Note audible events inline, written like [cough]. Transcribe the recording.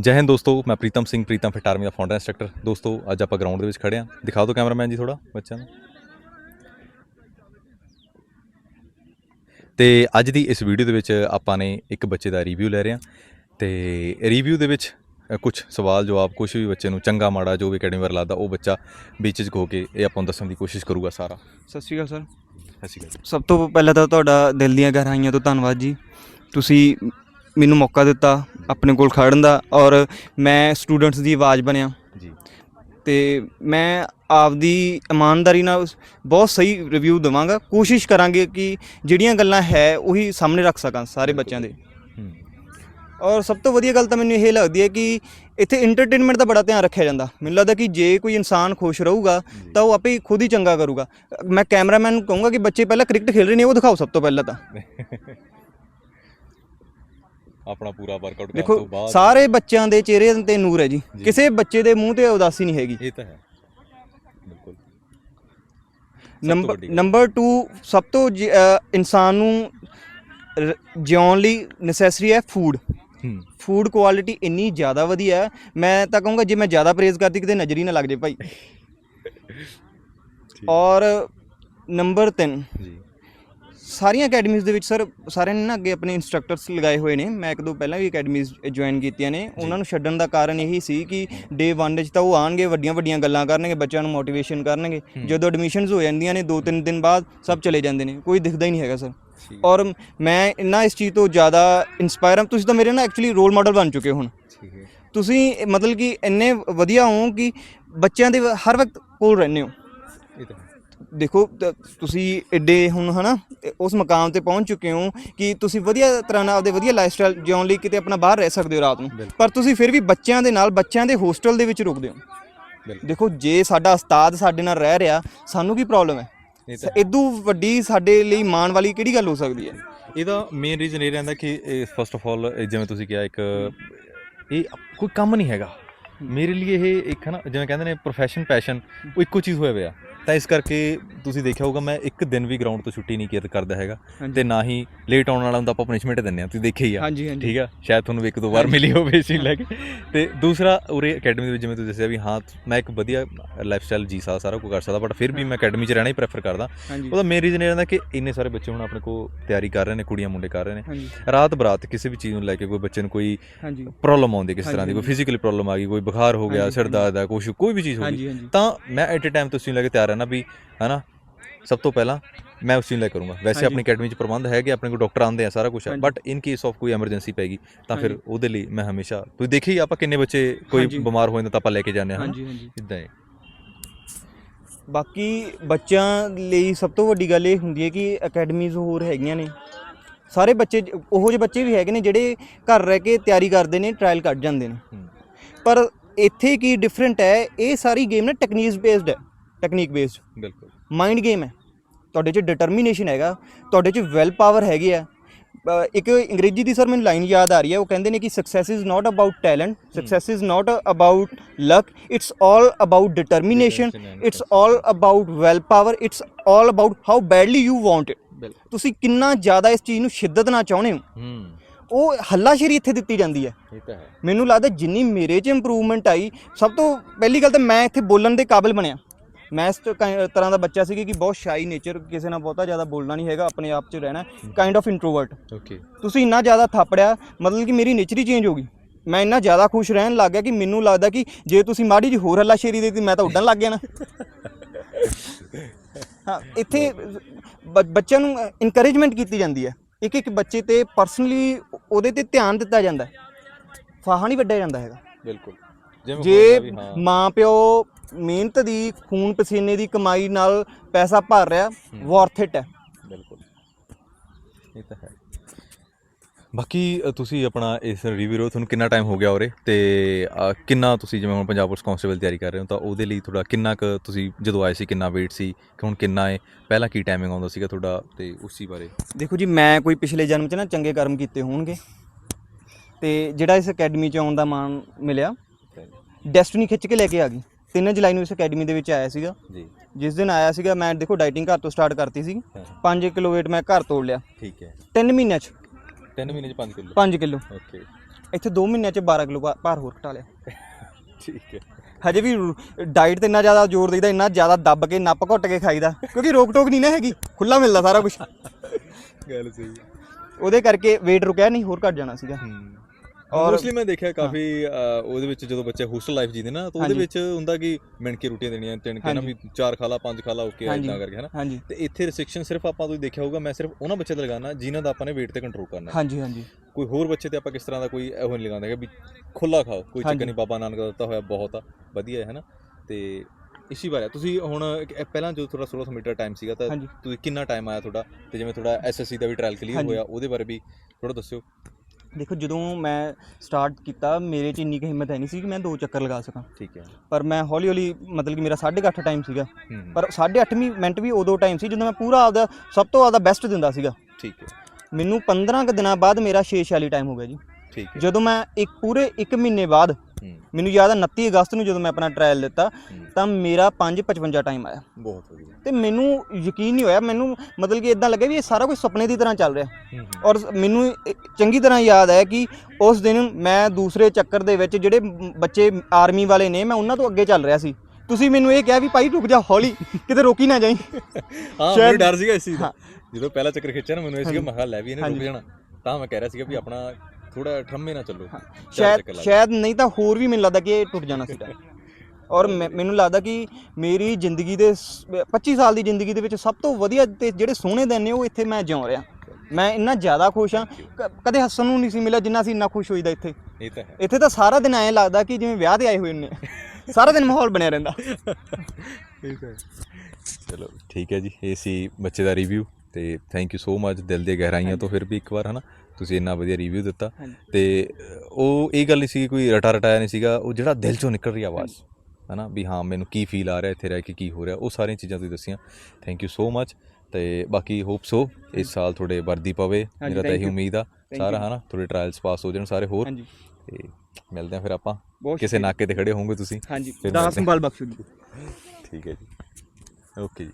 ਜੈ ਹਿੰਦ ਦੋਸਤੋ ਮੈਂ ਪ੍ਰੀਤਮ ਸਿੰਘ ਪ੍ਰੀਤਮ ਫਿਟ ਆਰਮੀ ਦਾ ਫਾਊਂਡਰ ਇੰਸਟ੍ਰਕਟਰ ਦੋਸਤੋ ਅੱਜ ਆਪਾਂ ਗਰਾਊਂਡ ਦੇ ਵਿੱਚ ਖੜੇ ਹਾਂ। ਦਿਖਾ ਦਿਓ ਕੈਮਰਾਮੈਨ ਜੀ ਥੋੜਾ ਬੱਚਿਆਂ ਨੂੰ। ਤੇ ਅੱਜ ਦੀ ਇਸ ਵੀਡੀਓ ਦੇ ਵਿੱਚ ਆਪਾਂ ਨੇ ਇੱਕ ਬੱਚੇ ਦਾ ਰਿਵਿਊ ਲੈ ਰਹੇ ਹਾਂ। ਤੇ ਰਿਵਿਊ ਦੇ ਵਿੱਚ ਕੁਝ ਸਵਾਲ ਜਵਾਬ ਕੁਝ ਵੀ ਬੱਚੇ ਨੂੰ ਚੰਗਾ ਮਾੜਾ ਜੋ ਵੀ ਅਕੈਡਮੀ ਵਰ ਲੱਗਦਾ ਉਹ ਬੱਚਾ ਵਿੱਚ ਚ ਹੋ ਕੇ ਇਹ ਆਪਾਂ ਨੂੰ ਦੱਸਣ ਦੀ ਕੋਸ਼ਿਸ਼ ਕਰੂਗਾ ਸਾਰਾ। ਸਤਿ ਸ਼੍ਰੀ ਅਕਾਲ ਸਰ। ਸਤਿ ਸ਼੍ਰੀ ਅਕਾਲ ਸਭ ਤੋਂ ਪਹਿਲਾਂ ਤਾਂ ਤੁਹਾਡਾ ਦਿਲ ਦੀਆਂ ਗਹਿਰਾਈਆਂ ਤੋਂ ਧੰਨਵਾਦ ਜੀ। ਤੁਸੀਂ ਮੈਨੂੰ ਮੌਕਾ ਦਿੱਤਾ ਆਪਣੇ ਕੋਲ ਖੜਨ ਦਾ ਔਰ ਮੈਂ ਸਟੂਡੈਂਟਸ ਦੀ ਆਵਾਜ਼ ਬਣਿਆ। ਜੀ। ਤੇ ਮੈਂ ਆਪਦੀ ਇਮਾਨਦਾਰੀ ਨਾਲ ਬਹੁਤ ਸਹੀ ਰਿਵਿਊ ਦੇਵਾਂਗਾ। ਕੋਸ਼ਿਸ਼ ਕਰਾਂਗੇ ਕਿ ਜਿਹੜੀਆਂ ਗੱਲਾਂ ਹੈ ਉਹੀ ਸਾਹਮਣੇ ਰੱਖ ਸਕਾਂ ਸਾਰੇ ਬੱਚਿਆਂ ਦੇ। ਔਰ ਸਭ ਤੋਂ ਵਧੀਆ ਗੱਲ ਤਾਂ ਮੈਨੂੰ ਇਹ ਲੱਗਦੀ ਹੈ ਕਿ ਇੱਥੇ ਐਂਟਰਟੇਨਮੈਂਟ ਦਾ ਬੜਾ ਧਿਆਨ ਰੱਖਿਆ ਜਾਂਦਾ। ਮੈਨੂੰ ਲੱਗਦਾ ਕਿ ਜੇ ਕੋਈ ਇਨਸਾਨ ਖੁਸ਼ ਰਹੂਗਾ ਤਾਂ ਉਹ ਆਪੇ ਖੁਦ ਹੀ ਚੰਗਾ ਕਰੂਗਾ। ਮੈਂ ਕੈਮਰਾਮੈਨ ਨੂੰ ਕਹੂੰਗਾ ਕਿ ਬੱਚੇ ਪਹਿਲਾਂ ਕ੍ਰਿਕਟ ਖੇਡ ਰਹੇ ਨੇ ਉਹ ਦਿਖਾਓ ਸਭ ਤੋਂ ਪਹਿਲਾਂ ਤਾਂ। [laughs] ਆਪਣਾ ਪੂਰਾ ਵਰਕਆਊਟ ਕਰਨ ਦੇਖੋ ਤੋਂ ਬਾਅਦ ਸਾਰੇ ਬੱਚਿਆਂ ਦੇ ਚਿਹਰੇ ਤੇ ਨੂਰ ਹੈ ਜੀ। ਕਿਸੇ ਬੱਚੇ ਦੇ ਮੂੰਹ ਤੇ ਉਦਾਸੀ ਨਹੀਂ ਹੈਗੀ। ਇਹ ਤਾਂ ਹੈ। ਬਿਲਕੁਲ। ਨੰਬਰ ਵੱਡੀ ਗੱਲ। ਨੰਬਰ 2 ਸਭ ਤੋਂ ਜ- ਅ, ਇਨਸਾਨ ਨੂੰ ਰ- ਜਿਉਣ ਲਈ ਨੈਸੈਸਰੀ ਹੈ ਫੂਡ ਹੂੰ। ਫੂਡ ਕੁਆਲਿਟੀ ਇੰਨੀ ਜ਼ਿਆਦਾ ਵਧੀਆ ਹੈ। ਮੈਂ ਤਾਂ ਕਹੂੰਗਾ ਜੇ ਮੈਂ ਜ਼ਿਆਦਾ ਪ੍ਰੇਜ਼ ਕਰਦੀ ਕਿਤੇ ਨਜ਼ਰ ਹੀ ਨਾ ਲੱਗ ਜੇ ਭਾਈ। [laughs] ਔਰ ਨੰਬਰ 3 ਜੀ। ਸਾਰੀਆਂ ਅਕੈਡਮੀਜ਼ ਦੇ ਵਿੱਚ ਸਰ ਸਾਰਿਆਂ ਨੇ ਨਾ ਅੱਗੇ ਆਪਣੇ ਇਨਸਟ੍ਰਕਟਰਸ ਲਗਾਏ ਹੋਏ ਨੇ। ਮੈਂ ਇੱਕ ਦੋ ਪਹਿਲਾਂ ਵੀ ਅਕੈਡਮੀਜ਼ ਜੁਆਇਨ ਕੀਤੀਆਂ ਨੇ। ਉਹਨਾਂ ਨੂੰ ਛੱਡਣ ਦਾ ਕਾਰਨ ਇਹੀ ਸੀ ਕਿ ਡੇ 1 ਵਿੱਚ ਤਾਂ ਉਹ ਆਣਗੇ ਵੱਡੀਆਂ ਵੱਡੀਆਂ ਗੱਲਾਂ ਕਰਨਗੇ ਬੱਚਿਆਂ ਨੂੰ ਮੋਟੀਵੇਸ਼ਨ ਕਰਨਗੇ। ਜਦੋਂ ਐਡਮਿਸ਼ਨਸ ਹੋ ਜਾਂਦੀਆਂ ਨੇ 2-3 ਦਿਨ ਬਾਅਦ ਸਭ ਚਲੇ ਜਾਂਦੇ ਨੇ। ਕੋਈ ਦਿਖਦਾ ਹੀ ਨਹੀਂ ਹੈਗਾ ਸਰ ਔਰ ਮੈਂ ਇੰਨਾ ਇਸ ਚੀਜ਼ ਤੋਂ ਜ਼ਿਆਦਾ ਇਨਸਪਾਇਰ ਹਾਂ। ਤੁਸੀਂ ਤਾਂ ਮੇਰੇ ਨਾ ਐਕਚੁਅਲੀ ਰੋਲ ਮਾਡਲ ਬਣ ਚੁੱਕੇ ਹੋ। ਹੁਣ ਤੁਸੀਂ ਮਤਲਬ ਕਿ ਇੰਨੇ ਵਧੀਆ ਹੋ ਕਿ ਬੱਚਿਆਂ ਦੇ ਹਰ ਵਕਤ ਕੋਲ ਰਹਿੰਦੇ ਹੋ। ਇਹ ਤਾਂ ਹੈ। ਦੇਖੋ ਤੁਸੀਂ ਐਡੇ ਹੁਣ ਹਨਾ ਉਸ ਮਕਾਮ ਤੇ ਪਹੁੰਚ ਚੁੱਕੇ ਹੋ ਕਿ ਤੁਸੀਂ ਵਧੀਆ ਤਰ੍ਹਾਂ ਨਾਲ ਆਪਦੇ ਵਧੀਆ ਲਾਈਫਸਟਾਈਲ ਜਿਉਣ ਲਈ ਕਿਤੇ ਆਪਣਾ ਬਾਹਰ ਰਹਿ ਸਕਦੇ ਹੋ ਰਾਤ ਨੂੰ। ਪਰ ਤੁਸੀਂ ਫਿਰ ਵੀ ਬੱਚਿਆਂ ਦੇ ਨਾਲ ਬੱਚਿਆਂ ਦੇ ਹੋਸਟਲ ਦੇ ਵਿੱਚ ਰੁਕਦੇ ਹੋ। ਦੇਖੋ ਜੇ ਸਾਡਾ ਉਸਤਾਦ ਸਾਡੇ ਨਾਲ ਰਹਿ ਰਿਹਾ ਸਾਨੂੰ ਕੀ ਪ੍ਰੋਬਲਮ ਹੈ? ਇਦੋਂ ਵੱਡੀ ਸਾਡੇ ਲਈ ਮਾਣ ਵਾਲੀ ਕਿਹੜੀ ਗੱਲ ਹੋ ਸਕਦੀ ਹੈ? ਇਹਦਾ ਮੇਨ ਰੀਜ਼ਨ ਇਹ ਰਹਿੰਦਾ ਕਿ ਫਸਟ ਆਫ ਆਲ ਜਿਵੇਂ ਤੁਸੀਂ ਕਿਹਾ ਇੱਕ ਇਹ ਕੋਈ ਕੰਮ ਨਹੀਂ ਹੈਗਾ। ਮੇਰੇ ਲਈ ਇਹ ਇੱਕ ਨਾ ਜਿਵੇਂ ਕਹਿੰਦੇ ਨੇ ਪ੍ਰੋਫੈਸ਼ਨ ਪੈਸ਼ਨ ਉਹ ਇੱਕੋ ਚੀਜ਼ ਹੋਇਆ ਹੋਇਆ ਤਾਂ ਇਸ ਕਰਕੇ ਤੁਸੀਂ ਦੇਖਿਆ ਹੋਊਗਾ ਮੈਂ ਇੱਕ ਦਿਨ ਵੀ ਗਰਾਊਂਡ ਤੋਂ ਛੁੱਟੀ ਨਹੀਂ ਕਰ- ਕਰਦਾ ਹੈਗਾ। ਤੇ ਨਾ ਹੀ ਲੇਟ ਆਉਣ ਵਾਲਾ ਹੁੰਦਾ ਆਪਾਂ ਪਨਿਸ਼ਮੈਂਟ ਦਿੰਦੇ ਆ ਤੁਸੀਂ ਦੇਖਿਆ ਹੀ ਆ। ਠੀਕ ਆ? ਸ਼ਾਇਦ ਤੁਹਾਨੂੰ ਇੱਕ ਦੋ ਵਾਰ ਮਿਲੀ ਹੋਵੇ ਸੀ ਲੈ ਕੇ। ਤੇ ਦੂਸਰਾ ਉਰੇ ਅਕੈਡਮੀ ਦੇ ਵਿੱਚ ਜਿਵੇਂ ਤੁਸੀਂ ਦੱਸਿਆ ਵੀ ਹਾਂ ਮੈਂ ਇੱਕ ਵਧੀਆ ਲਾਈਫਸਟਾਈਲ ਜੀ ਸਕਦਾ ਸਾਰਾ ਕੁਝ ਕਰ ਸਕਦਾ ਬਟ ਫਿਰ ਵੀ ਮੈਂ ਅਕੈਡਮੀ 'ਚ ਰਹਿਣਾ ਹੀ ਪ੍ਰੈਫਰ ਕਰਦਾ। ਉਹਦਾ ਮੇਨ ਰੀਜ਼ਨ ਇਹ ਰਹਿੰਦਾ ਕਿ ਇੰਨੇ ਸਾਰੇ ਬੱਚੇ ਹੁਣ ਆਪਣੇ ਕੋਲ ਤਿਆਰੀ ਕਰ ਰਹੇ ਨੇ ਕੁੜੀਆਂ ਮੁੰਡੇ ਕਰ ਰਹੇ ਨੇ। ਰਾਤ ਬਰਾਤ ਕਿਸੇ ਵੀ ਚੀਜ਼ ਨੂੰ ਲੈ ਕੇ ਕੋਈ ਬੱਚੇ ਨੂੰ ਕੋਈ ਪ੍ਰੋਬਲਮ ਆਉਂਦੀ ਕਿਸ ਤਰ੍ਹਾਂ ਦੀ ਕੋਈ ਫਿਜ਼ੀਕਲ ਪ੍ਰੋਬਲਮ ਆ ਗਈ ਕੋਈ ਬੁਖਾਰ ਹੋ ਗਿਆ ਸਿਰ ਦਰਦ ਕੁਛ ਕੋਈ ਵੀ ਚੀਜ਼ ਹੋ ਗਈ। ਤਾਂ ਮੈਂ ਐਟ ਅ ਟਾਈਮ ਤੁਸੀਂ ਲੈ ਕੇ ਤਿਆਰ ਰਹਿਣਾ ਵੀ ਹਨਾ ਸਭ ਤੋਂ ਪਹਿਲਾਂ ਮੈਂ ਉਸ ਚੀਜ਼ ਲੈ ਕਰੂੰਗਾ ਵੈਸੇ। ਆਪਣੀ ਅਕੈਡਮੀ 'ਚ ਪ੍ਰਬੰਧ ਹੈ ਕਿ ਆਪਣੇ ਕੋਲ ਡਾਕਟਰ ਆਉਂਦੇ ਆ ਸਾਰਾ ਕੁਝ ਹੈ। ਬਟ ਇਨ ਕੇਸ ਆਫ ਕੋਈ ਐਮਰਜੈਂਸੀ ਪੈਗੀ ਤਾਂ ਫਿਰ। ਉਹਦੇ ਲਈ ਮੈਂ ਹਮੇਸ਼ਾ ਤੁਸੀਂ ਦੇਖੀ ਆਪਾਂ ਕਿੰਨੇ ਬੱਚੇ ਕੋਈ। ਬਿਮਾਰ ਹੋ ਜਾਂਦਾ ਤਾਂ ਆਪਾਂ ਲੈ ਕੇ ਜਾਂਦੇ ਹਾਂ ਹਾਂਜੀ ਹਾਂਜੀ ਇਦਾਂ ਹੈ ਬਾਕੀ ਬੱਚਿਆਂ ਲਈ ਸਭ ਤੋਂ ਵੱਡੀ ਗੱਲ ਇਹ ਹੁੰਦੀ ਹੈ ਕਿ ਅਕੈਡਮੀਜ਼ ਹੋਰ ਹੈਗੀਆਂ ਨੇ ਸਾਰੇ ਬੱਚੇ ਉਹੋ ਜਿਹੇ ਬੱਚੇ ਵੀ ਹੈਗੇ ਨੇ ਜਿਹੜੇ ਘਰ ਰਹਿ ਕੇ ਤਿਆਰੀ ਕਰਦੇ ਨੇ ਟ੍ਰਾਇਲ ਕੱਢ ਜਾਂਦੇ ਨੇ। ਪਰ ਇੱਥੇ ਕੀ ਡਿਫਰੈਂਟ ਹੈ ਇਹ ਸਾਰੀ ਗੇਮ ਨਾ ਟੈਕਨੀਕਸ ਬੇਸਡ ਹੈ ਟੈਕਨੀਕ ਬੇਸਡ ਬਿਲਕੁਲ। ਮਾਈਂਡ ਗੇਮ ਹੈ। ਤੁਹਾਡੇ 'ਚ ਡਿਟਰਮੀਨੇਸ਼ਨ ਹੈਗਾ। ਤੁਹਾਡੇ 'ਚ ਵੈਲ ਪਾਵਰ ਹੈਗੀ ਆ ਇੱਕ ਅੰਗਰੇਜ਼ੀ ਦੀ ਸਰ ਮੈਨੂੰ ਲਾਈਨ ਯਾਦ ਆ ਰਹੀ ਹੈ। ਉਹ ਕਹਿੰਦੇ ਨੇ ਕਿ success is not about talent success is not about luck it's all about determination it's all about willpower it's all about how badly you want it ਤੁਸੀਂ ਕਿੰਨਾ ਜ਼ਿਆਦਾ ਇਸ ਚੀਜ਼ ਨੂੰ ਸ਼ਿੱਦਤ ਨਾਲ ਚਾਹੁੰਦੇ ਹੋ। ਹੂੰ। ਉਹ ਹੱਲਾਸ਼ੇਰੀ ਇੱਥੇ ਦਿੱਤੀ ਜਾਂਦੀ ਹੈ। ਇਹ ਤਾਂ ਹੈ। ਮੈਨੂੰ ਲੱਗਦਾ ਜਿੰਨੀ ਮੇਰੇ 'ਚ ਇੰਪਰੂਵਮੈਂਟ ਆਈ ਸਭ ਤੋਂ ਪਹਿਲੀ ਗੱਲ ਤਾਂ ਮੈਂ ਇੱਥੇ ਬੋਲਣ ਦੇ ਕਾਬਿਲ ਬਣਿਆ। ਮੈਂ ਇਸ ਤਰ੍ਹਾਂ ਦਾ ਬੱਚਾ ਸੀ ਕਿ ਬਹੁਤ ਸ਼ਾਈ ਨੇਚਰ ਕਿਸੇ ਨਾਲ ਬਹੁਤਾ ਜ਼ਿਆਦਾ ਬੋਲਣਾ ਨਹੀਂ ਹੈਗਾ ਆਪਣੇ ਆਪ 'ਚ ਰਹਿਣਾ ਕਾਈਂਡ ਆਫ ਇੰਟਰੋਵਰਟ ਓਕੇ ਤੁਸੀਂ ਇੰਨਾ ਜ਼ਿਆਦਾ ਥਾਪੜਿਆ ਮਤਲਬ ਕਿ ਮੇਰੀ ਨੇਚਰ ਹੀ ਚੇਂਜ ਹੋ ਗਈ। ਮੈਂ ਇੰਨਾ ਜ਼ਿਆਦਾ ਖੁਸ਼ ਰਹਿਣ ਲੱਗ ਗਿਆ ਕਿ ਮੈਨੂੰ ਲੱਗਦਾ ਕਿ ਜੇ ਤੁਸੀਂ ਮਾੜੀ ਜਿਹੀ ਹੋਰ ਹੱਲਾਸ਼ੇਰੀ ਦੇਤੀ ਮੈਂ ਤਾਂ ਉੱਡਣ ਲੱਗ ਗਿਆ ਨਾ। ਹਾਂ ਇੱਥੇ ਬੱਚਿਆਂ ਨੂੰ ਇਨਕਰੇਜਮੈਂਟ ਕੀਤੀ ਜਾਂਦੀ ਹੈ। ਇੱਕ ਇੱਕ ਬੱਚੇ ਤੇ ਪਰਸਨਲੀ ਉਹਦੇ ਤੇ ਧਿਆਨ ਦਿੱਤਾ ਜਾਂਦਾ ਫਾਹਾ ਨਹੀਂ ਵੱਢਿਆ ਜਾਂਦਾ ਹੈਗਾ। ਬਿਲਕੁਲ। ਜੇ ਮਾਂ ਪਿਓ ਮਿਹਨਤ ਦੀ ਖੂਨ ਪਸੀਨੇ ਦੀ ਕਮਾਈ ਨਾਲ ਪੈਸਾ ਭਰ ਰਿਹਾ ਵਰਥ ਇਟ ਹੈ। ਬਿਲਕੁਲ। ਇਹ ਤਾਂ ਹੈ। ਬਾਕੀ ਤੁਸੀਂ ਆਪਣਾ ਇਸ ਰਿਵਿਊ ਰੋ ਤੁਹਾਨੂੰ ਕਿੰਨਾ ਟਾਈਮ ਹੋ ਗਿਆ ਉਰੇ? ਤੇ ਕਿੰਨਾ ਤੁਸੀਂ ਜਿਵੇਂ ਹੁਣ ਪੰਜਾਬ ਪੁਲਿਸ ਕਾਂਸਟੇਬਲ ਤਿਆਰੀ ਕਰ ਰਹੇ ਹੋ ਤਾਂ ਉਹਦੇ ਲਈ ਤੁਹਾਡਾ ਕਿੰਨਾ ਕੁ ਤੁਸੀਂ ਜਦੋਂ ਆਏ ਸੀ ਕਿੰਨਾ weight ਸੀ ਕਿ ਹੁਣ ਕਿੰਨਾ ਹੈ ਪਹਿਲਾਂ ਕੀ ਟਾਈਮਿੰਗ ਆਉਂਦਾ ਸੀਗਾ ਤੁਹਾਡਾ ਤੇ ਉਸ ਬਾਰੇ? ਦੇਖੋ ਜੀ ਮੈਂ ਕੋਈ ਪਿਛਲੇ ਜਨਮ 'ਚ ਨਾ ਚੰਗੇ ਕਰਮ ਕੀਤੇ ਹੋਣਗੇ। ਤੇ ਜਿਹੜਾ ਇਸ ਅਕੈਡਮੀ 'ਚ ਆਉਣ ਦਾ ਮਾਣ ਮਿਲਿਆ ਡੈਸਟੀਨੀ ਖਿੱਚ ਕੇ ਲੈ ਕੇ ਆ ਗਈ। 3 ਜੁਲਾਈ ਨੂੰ ਇਸ ਅਕੈਡਮੀ ਦੇ ਵਿੱਚ ਆਇਆ ਸੀਗਾ। ਜੀ। ਜਿਸ ਦਿਨ ਆਇਆ ਸੀਗਾ ਮੈਂ ਦੇਖੋ ਡਾਈਟਿੰਗ ਘਰ ਤੋਂ ਸਟਾਰਟ ਕਰਤੀ ਸੀ। 5 ਕਿਲੋ weight ਮੈਂ ਘਰ ਤੋੜ ਲਿਆ। ਠੀਕ ਹੈ। 3 ਮਹੀਨਿਆਂ 'ਚ। 3 ਮਹੀਨੇ ਚ 5 ਕਿਲੋ। 5 ਕਿਲੋ। ਓਕੇ। ਇੱਥੇ 2 ਮਹੀਨਿਆਂ 'ਚ 12 ਕਿਲੋ ਭਾਰ ਹੋਰ ਘਟਾ ਲਿਆ। ਠੀਕ ਹੈ। ਹਜੇ ਵੀ ਡਾਈਟ ਤੇ ਇੰਨਾ ਜ਼ਿਆਦਾ ਜ਼ੋਰ ਦੇਈਦਾ ਇੰਨਾ ਜ਼ਿਆਦਾ ਦੱਬ ਕੇ ਨੱਪ ਘੁੱਟ ਕੇ ਖਾਈਦਾ ਕਿਉਂਕਿ ਰੋਕ ਟੋਕ ਨਹੀਂ ਨਾ ਹੈਗੀ ਖੁੱਲਾ ਮਿਲਦਾ ਸਾਰਾ ਕੁਝ ਗੱਲ ਸਹੀ ਹੈ। ਉਹਦੇ ਕਰਕੇ weight ਰੁਕਿਆ ਨਹੀਂ ਹੋਰ ਘਟ ਜਾਣਾ ਸੀਗਾ। ਔਰ ਮੋਸਟਲੀ ਮੈਂ ਦੇਖਿਆ ਕਾਫੀ ਉਹਦੇ ਵਿੱਚ ਜਦੋਂ ਬੱਚੇ ਹੋਸਟਲ ਲਾਈਫ ਜੀਂਦੇ ਨਾ ਤਾਂ ਉਹਦੇ। ਵਿੱਚ ਹੁੰਦਾ ਕਿ ਮਿੰਟ ਕੇ ਰੋਟੀਆਂ ਦੇਣੀਆਂ ਤਿੰਨ ਕੇ ਨਾ ਵੀ ਚਾਰ ਖਾ ਲਾ ਪੰਜ ਖਾ ਲਾ ਓਕੇ। ਇਦਾਂ ਕਰਕੇ ਹਨਾ ਤੇ ਇੱਥੇ ਰਿਸਟ੍ਰਿਕਸ਼ਨ ਸਿਰਫ ਆਪਾਂ ਤੁਸੀਂ ਦੇਖਿਆ ਹੋਊਗਾ ਮੈਂ ਸਿਰਫ ਉਹਨਾਂ ਬੱਚੇ ਤੇ ਲਗਾਉਣਾ ਜਿਨ੍ਹਾਂ ਦਾ ਆਪਾਂ ਨੇ weight ਤੇ ਕੰਟਰੋਲ ਕਰਨਾ। ਹਾਂਜੀ ਹਾਂਜੀ ਕੋਈ ਹੋਰ ਬੱਚੇ ਤੇ ਆਪਾਂ ਕਿਸ ਤਰ੍ਹਾਂ ਦਾ ਕੋਈ ਇਹੋ ਨਹੀਂ ਲਗਾਉਂਦੇ ਕਿ ਵੀ ਖੁੱਲਾ ਖਾਓ ਕੋਈ। ਚੱਕਰ ਨਹੀਂ ਬਾਬਾ ਨਾਨਕ ਦਾ ਦਿੱਤਾ ਹੋਇਆ ਬਹੁਤ ਆ ਵਧੀਆ ਹੈ ਹਨਾ ਤੇ ਇਸੀ ਬਾਰੇ ਤੁਸੀਂ ਹੁਣ ਪਹਿਲਾਂ ਜਦੋਂ ਤੁਹਾਡਾ 1600 ਮੀਟਰ ਟਾਈਮ ਸੀਗਾ ਤਾਂ। ਤੁਸੀਂ ਕਿੰਨਾ ਟਾਈਮ ਆਇਆ ਤੁਹਾਡਾ ਤੇ ਜਿਵੇਂ ਤੁਹਾਡਾ ਐਸਐਸਸੀ ਦਾ ਵੀ ਟ੍ਰਾਇਲ ਕਲੀਅਰ। ਹੋਇਆ ਉਹਦੇ ਬਾਰੇ ਵੀ ਥੋੜਾ ਦੱਸਿਓ ਦੇਖੋ ਜਦੋਂ ਮੈਂ ਸਟਾਰਟ ਕੀਤਾ ਮੇਰੇ 'ਚ ਇੰਨੀ ਕੁ ਹਿੰਮਤ ਹੈ ਨਹੀਂ ਸੀ ਕਿ ਮੈਂ ਦੋ ਚੱਕਰ ਲਗਾ ਸਕਾਂ। ਠੀਕ ਹੈ। ਪਰ ਮੈਂ ਹੌਲੀ ਹੌਲੀ ਮਤਲਬ ਕਿ ਮੇਰਾ 8.5 ਟਾਈਮ ਸੀਗਾ। ਹੂੰ ਪਰ 8.5 ਮਿੰਟ ਵੀ ਉਦੋਂ ਟਾਈਮ ਸੀ ਜਦੋਂ ਮੈਂ ਪੂਰਾ ਆਪਦਾ ਸਭ ਤੋਂ ਆਪਦਾ ਬੈਸਟ ਦਿੰਦਾ ਸੀਗਾ। ਠੀਕ ਹੈ। ਮੈਨੂੰ 15 ਕੁ ਦਿਨਾਂ ਬਾਅਦ ਮੇਰਾ 646 ਟਾਈਮ ਹੋ ਗਿਆ ਜੀ। ਠੀਕ ਹੈ। ਜਦੋਂ ਮੈਂ ਇੱਕ ਪੂਰੇ 1 ਮਹੀਨੇ ਬਾਅਦ ਮੈਨੂੰ ਯਾਦ ਹੈ 29 ਅਗਸਤ ਨੂੰ ਜਦੋਂ ਮੈਂ ਆਪਣਾ ਟ੍ਰਾਇਲ ਦਿੱਤਾ। ਤਾਂ ਮੇਰਾ 5:55 ਟਾਈਮ ਆਇਆ। ਬਹੁਤ ਵਧੀਆ। ਤੇ ਮੈਨੂੰ ਯਕੀਨ ਨਹੀਂ ਹੋਇਆ ਮੈਨੂੰ ਮਤਲਬ ਕਿ ਇਦਾਂ ਲੱਗਿਆ ਵੀ ਇਹ ਸਾਰਾ ਕੁਝ ਸੁਪਨੇ ਦੀ ਤਰ੍ਹਾਂ ਚੱਲ ਰਿਹਾ। ਔਰ ਮੈਨੂੰ ਚੰਗੀ ਤਰ੍ਹਾਂ ਯਾਦ ਹੈ ਕਿ ਉਸ ਦਿਨ ਮੈਂ ਦੂਸਰੇ ਚੱਕਰ ਦੇ ਵਿੱਚ ਜਿਹੜੇ ਬੱਚੇ ਆਰਮੀ ਵਾਲੇ ਨੇ ਮੈਂ ਉਹਨਾਂ ਤੋਂ ਅੱਗੇ ਚੱਲ ਰਿਹਾ ਸੀ। ਤੁਸੀਂ ਮੈਨੂੰ ਇਹ ਕਿਹਾ ਵੀ ਭਾਈ ਰੁਕ ਜਾ ਹੌਲੀ ਕਿਤੇ ਰੋਕੀ ਨਾ ਜਾਈਂ। [laughs] ਹਾਂ ਮੈਨੂੰ ਡਰ ਸੀਗਾ ਇਸ ਚੀਜ਼ ਦਾ। ਹਾਂ। ਜਦੋਂ ਪਹਿਲਾ ਚੱਕਰ ਖਿੱਚਿਆ ਨਾ ਮੈਨੂੰ ਇਹ ਸੀਗਾ ਹਾਂਜੀ। ਮੈਂ ਕਿਹਾ ਲੈ ਵੀ ਇਹਨੇ ਰੁਕ। ਜਾਣਾ। ਤਾਂ ਮੈਂ ਕਹਿ ਰਿਹਾ ਸੀਗਾ ਵੀ ਆਪਣਾ ਥੋੜਾ ਠਰਮੇ ਨਾ ਚੱਲੋ। ਸ਼ਾਇਦ ਸ਼ਾਇਦ ਨਹੀਂ ਤਾਂ ਹੋਰ ਵੀ ਮੈਨੂੰ ਲੱਗਦਾ ਕਿ ਇਹ ਟੁੱਟ ਜਾਣਾ ਸੀਗਾ। [laughs] ਔਰ ਮੈਨੂੰ ਲੱਗਦਾ ਕਿ ਮੇਰੀ ਜ਼ਿੰਦਗੀ ਦੇ ਸ- 25 ਸਾਲ ਦੀ ਜ਼ਿੰਦਗੀ ਦੇ ਵਿੱਚ ਸਭ ਤੋਂ ਵਧੀਆ ਤੇ ਜਿਹੜੇ ਸੋਹਣੇ ਦਿਨ ਨੇ ਉਹ ਇੱਥੇ ਮੈਂ ਜਿਉ ਰਿਹਾ। ਮੈਂ ਇੰਨਾ ਜ਼ਿਆਦਾ ਖੁਸ਼ ਹਾਂ। ਕਦੇ ਹੱਸਣ ਨੂੰ ਨਹੀਂ ਸੀ ਮਿਲਿਆ ਜਿੰਨਾ ਸੀ ਇੰਨਾ ਖੁਸ਼ ਹੋਈਦਾ ਇੱਥੇ। ਇਹ ਤਾਂ ਹੈ। ਇੱਥੇ ਤਾਂ ਸਾਰਾ ਦਿਨ ਐਂ ਲੱਗਦਾ ਕਿ ਜਿਵੇਂ ਵਿਆਹ ਤੇ ਆਏ ਹੋਏ ਨੇ [laughs] ਸਾਰਾ ਦਿਨ ਮਾਹੌਲ ਬਣਿਆ ਰਹਿੰਦਾ। ਇਹ ਤਾਂ ਚਲੋ ਠੀਕ ਹੈ ਜੀ। ਇਹ ਸੀ ਬੱਚੇ ਦਾ ਰਿਵਿਊ ਤੇ ਥੈਂਕ ਯੂ ਸੋ ਮਚ ਦਿਲ ਦੇ ਗਹਿਰਾਈਆਂ ਤੋਂ ਫਿਰ ਵੀ ਇੱਕ ਵਾਰ ਹਨਾ ਤੁਸੀਂ ਇੰਨਾ ਵਧੀਆ ਰਿਵਿਊ ਦਿੱਤਾ। ਤੇ ਉਹ ਇਹ ਗੱਲ ਨਹੀਂ ਸੀ ਕੋਈ ਰਟਾ ਰਟਾਇਆ ਨਹੀਂ ਸੀਗਾ ਉਹ ਜਿਹੜਾ ਦਿਲ ਚੋਂ ਨਿਕਲ ਰਹੀ ਆਵਾਜ਼ ਹਨਾ ਵੀ ਹਾਂ ਮੈਨੂੰ ਕੀ ਫੀਲ ਆ ਰਿਹਾ ਇੱਥੇ ਰਹਿ ਕੇ ਕੀ ਹੋ ਰਿਹਾ ਉਹ ਸਾਰੀਆਂ ਚੀਜ਼ਾਂ ਤੁਸੀਂ ਦੱਸੀਆਂ। ਥੈਂਕ ਯੂ ਸੋ ਮਚ ਤੇ ਬਾਕੀ ਹੋਪ ਸੋ ਇਸ ਸਾਲ ਤੁਹਾਡੇ ਵਰਦੀ ਪਵੇ ਮੇਰਾ ਤਾਂ ਇਹੀ. ਉਮੀਦ ਆ ਸਾਰਾ. ਹਨਾ ਤੁਹਾਡੇ ਟ੍ਰਾਇਲਸ ਪਾਸ ਹੋ ਜਾਣ ਸਾਰੇ ਹੋਰ। ਤੇ ਮਿਲਦੇ ਆ ਫਿਰ ਆਪਾਂ ਕਿਸੇ ਨਾਕੇ ਤੇ ਖੜੇ ਹੋਵੋਗੇ ਤੁਸੀਂ ਹਾਂਜੀ। ਫਿਰ ਦਾ ਮਿਲਦੇ ਹਾਂ। ਸੰਭਾਲ ਬਖਸ਼ੂ ਜੀ। ਠੀਕ ਹੈ ਜੀ। ਓਕੇ ਜੀ।